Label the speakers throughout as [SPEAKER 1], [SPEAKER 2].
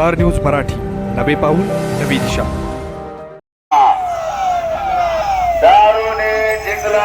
[SPEAKER 1] Star news Marathi. नवे पाऊल नवी दिशा.
[SPEAKER 2] दारुने जिंकला.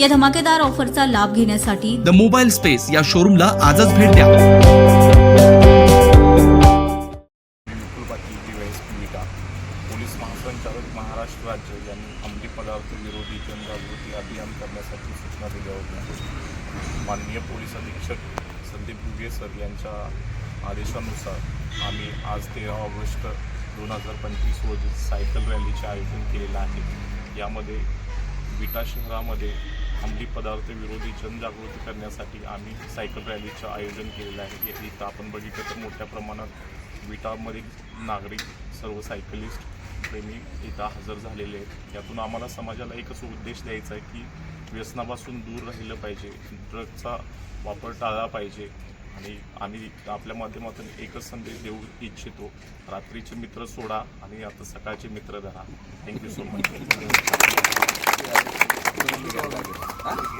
[SPEAKER 3] या धमाकेदार ऑफरचा लाभ घेण्यासाठी
[SPEAKER 4] द मोबाईल स्पेस या शोरूमला आजच भेट द्या.
[SPEAKER 5] पोलीस महासंचालक महाराष्ट्र राज्य यांनी अंमली पदार्थ विरोधी जनजागृती अभियान करण्यासाठी सूचना दिल्या होत्या. माननीय पोलीस अधीक्षक संदीप दुगे सर यांच्या आदेशानुसार आम्ही आज तेरा ऑगस्ट दोन हजार पंचवीस रोजी सायकल रॅलीचे आयोजन केलेलं आहे. यामध्ये विटा शहरामध्ये अंमली पदार्थ विरोधी जनजागृती करण्यासाठी आम्ही सायकल रॅलीचं आयोजन केलेलं आहे. इथं आपण बघितलं तर मोठ्या प्रमाणात विटामधील नागरिक सर्व सायकलिस्ट प्रेमी इथं हजर झालेले आहेत. यातून आम्हाला समाजाला एकच उद्देश द्यायचा आहे की व्यसनापासून दूर राहिलं पाहिजे ड्रगचा वापर टाळला पाहिजे आणि आम्ही आपल्या माध्यमातून एकच संदेश देऊ इच्छितो. रात्रीचे मित्र सोडा आणि आता सकाळचे मित्र धरा. थँक्यू सो मच
[SPEAKER 6] स्लोगन घ्यायची का आपण